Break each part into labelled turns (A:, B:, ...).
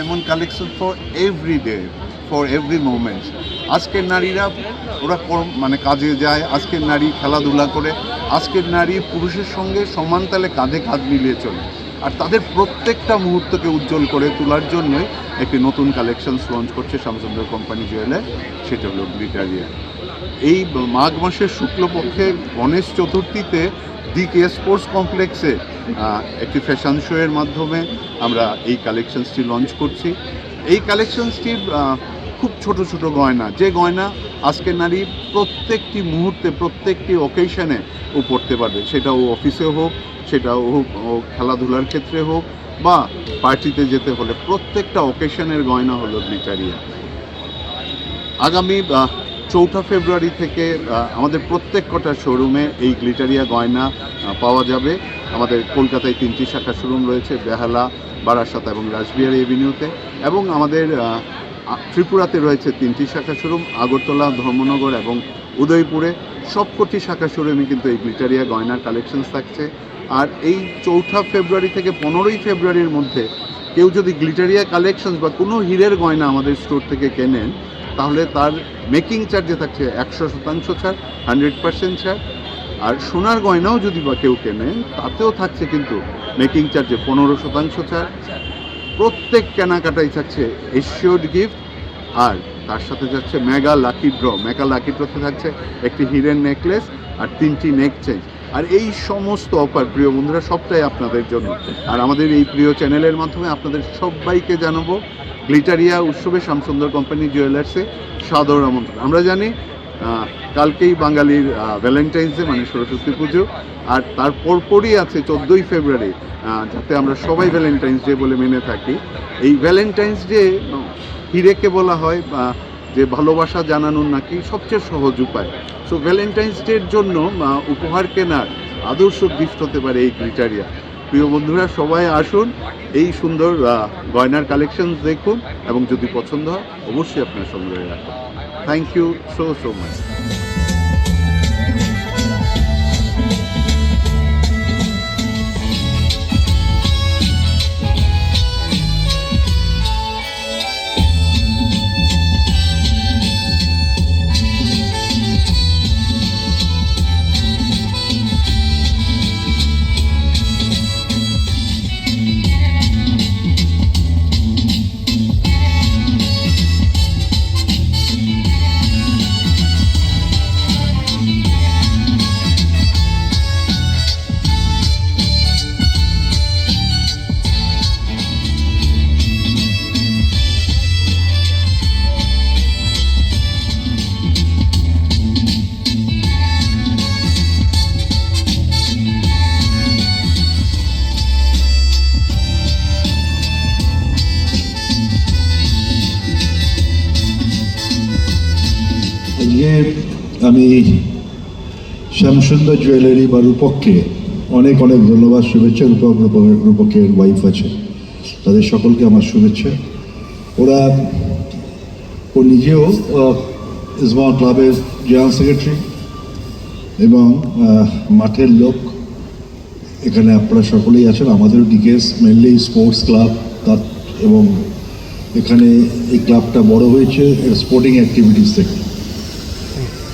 A: Diamond collection for every day for every moment আজকের নারীরা, ওরা মানে কাজে যায়, আজকের নারী খেলাধুলা করে, আজকের নারী পুরুষের সঙ্গে সমান তালে কাঁধে কাঁধ মিলিয়ে চলে। আর তাদের প্রত্যেকটা মুহূর্তকে উজ্জ্বল করে তোলার জন্যই একটি নতুন কালেকশনস লঞ্চ করছে শ্যামসুন্দর কোম্পানি জুয়েলার সেটা হলো ব্রিটারিয়া এই মাঘ মাসের শুক্লপক্ষে গণেশ চতুর্থীতে দিকে স্পোর্টস কমপ্লেক্সে একটি ফ্যাশন শো এর মাধ্যমে আমরা এই কালেকশনসটি লঞ্চ করছি। এই কালেকশনসটি খুব ছোট ছোট গয়না। যে গয়না আজকের নারী প্রত্যেকটি মুহূর্তে, প্রত্যেকটি অকেশনে ও পড়তে পারবে। সেটা ও অফিসে হোক, সেটা ও খেলাধুলার ক্ষেত্রে হোক, বা পার্টিতে যেতে হলে প্রত্যেকটা অকেশনের গয়না হলো ব্রিটারিয়া আগামী চৌঠা ফেব্রুয়ারি থেকে আমাদের প্রত্যেক কটা শোরুমে এই গ্লিটারিয়া গয়না পাওয়া যাবে। আমাদের কলকাতায় তিনটি শাখা শোরুম রয়েছে, বেহালা, বারাসাত এবং রাসবিহারি এভিনিউতে। এবং আমাদের ত্রিপুরাতে রয়েছে তিনটি শাখা শোরুম, আগরতলা, ধর্মনগর এবং উদয়পুরে। সবকটি শাখা শোরুমে কিন্তু এই গ্লিটারিয়া গয়নার কালেকশনস থাকছে। আর এই চৌঠা ফেব্রুয়ারি থেকে পনেরোই ফেব্রুয়ারির মধ্যে কেউ যদি গ্লিটারিয়া কালেকশনস বা কোনো হীরের গয়না আমাদের স্টোর থেকে কেনেন তাহলে তার মেকিং চার্জে থাকছে, একশো শতাংশ ছাড় হান্ড্রেড পার্সেন্ট ছাড় আর সোনার গয়নাও যদি বা কেউ কেনেন তাতেও থাকছে কিন্তু মেকিং চার্জে পনেরো শতাংশ ছাড় প্রত্যেক কেনাকাটাই থাকছে এশিওর্ড গিফট আর তার সাথে যাচ্ছে mega lucky draw mega lucky ড্রতে থাকছে একটি হিরেন নেকলেস আর তিনটি নেক চেঞ্জ আর এই সমস্ত অফার, প্রিয় বন্ধুরা, সবটাই আপনাদের জন্য। আর আমাদের এই প্রিয় চ্যানেলের মাধ্যমে আপনাদের সবাইকে জানাব, গ্লিটারিয়া উৎসবে শ্যামসুন্দর কোম্পানি জুয়েলার্সে সাদর আমন্ত্রণ। আমরা জানি কালকেই বাঙালির ভ্যালেন্টাইন্স ডে মানে সরস্বতী পুজো, আর তার পরপরই আছে চোদ্দোই ফেব্রুয়ারি যাতে আমরা সবাই ভ্যালেন্টাইন্স ডে বলে মেনে থাকি। এই ভ্যালেন্টাইন্স ডে হিরেকে বলা হয় বা যে ভালোবাসা জানানোর নাকি সবচেয়ে সহজ উপায়। সো ভ্যালেন্টাইন্স ডের জন্য উপহার কেনার আদর্শ গিফট হতে পারে এই ক্রিটারিয়া প্রিয় বন্ধুরা, সবাই আসুন, এই সুন্দর গয়নার কালেকশন দেখুন এবং যদি পছন্দ হয়, অবশ্যই আপনার সংগ্রহে রাখুন thank you so so much
B: আমি শ্যামসুন্দর জুয়েলারি বা রূপককে অনেক অনেক ধন্যবাদ, শুভেচ্ছা, রূপক রূপকের ওয়াইফ আছে। তাদের সকলকে আমার শুভেচ্ছা। ওরা, ও নিজেও ইসমা ক্লাবের জেনারেল সেক্রেটারি এবং মাঠের লোক। এখানে আপনারা সকলেই আছেন। আমাদেরও ডিকেস মেনলি স্পোর্টস ক্লাব তার এবং এখানে এই ক্লাবটা বড় হয়েছে স্পোর্টিং অ্যাক্টিভিটিস থেকে।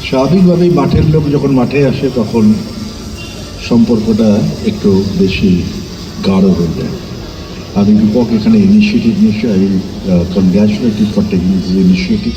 B: স্বাভাবিকভাবেই মাঠের লোক যখন মাঠে আসে, তখন সম্পর্কটা একটু বেশি গাঢ় হয়ে যায়। আমি রূপক এখানে ইনিশিয়েটিভ নিশ্চয়ই I congratulate for taking this initiative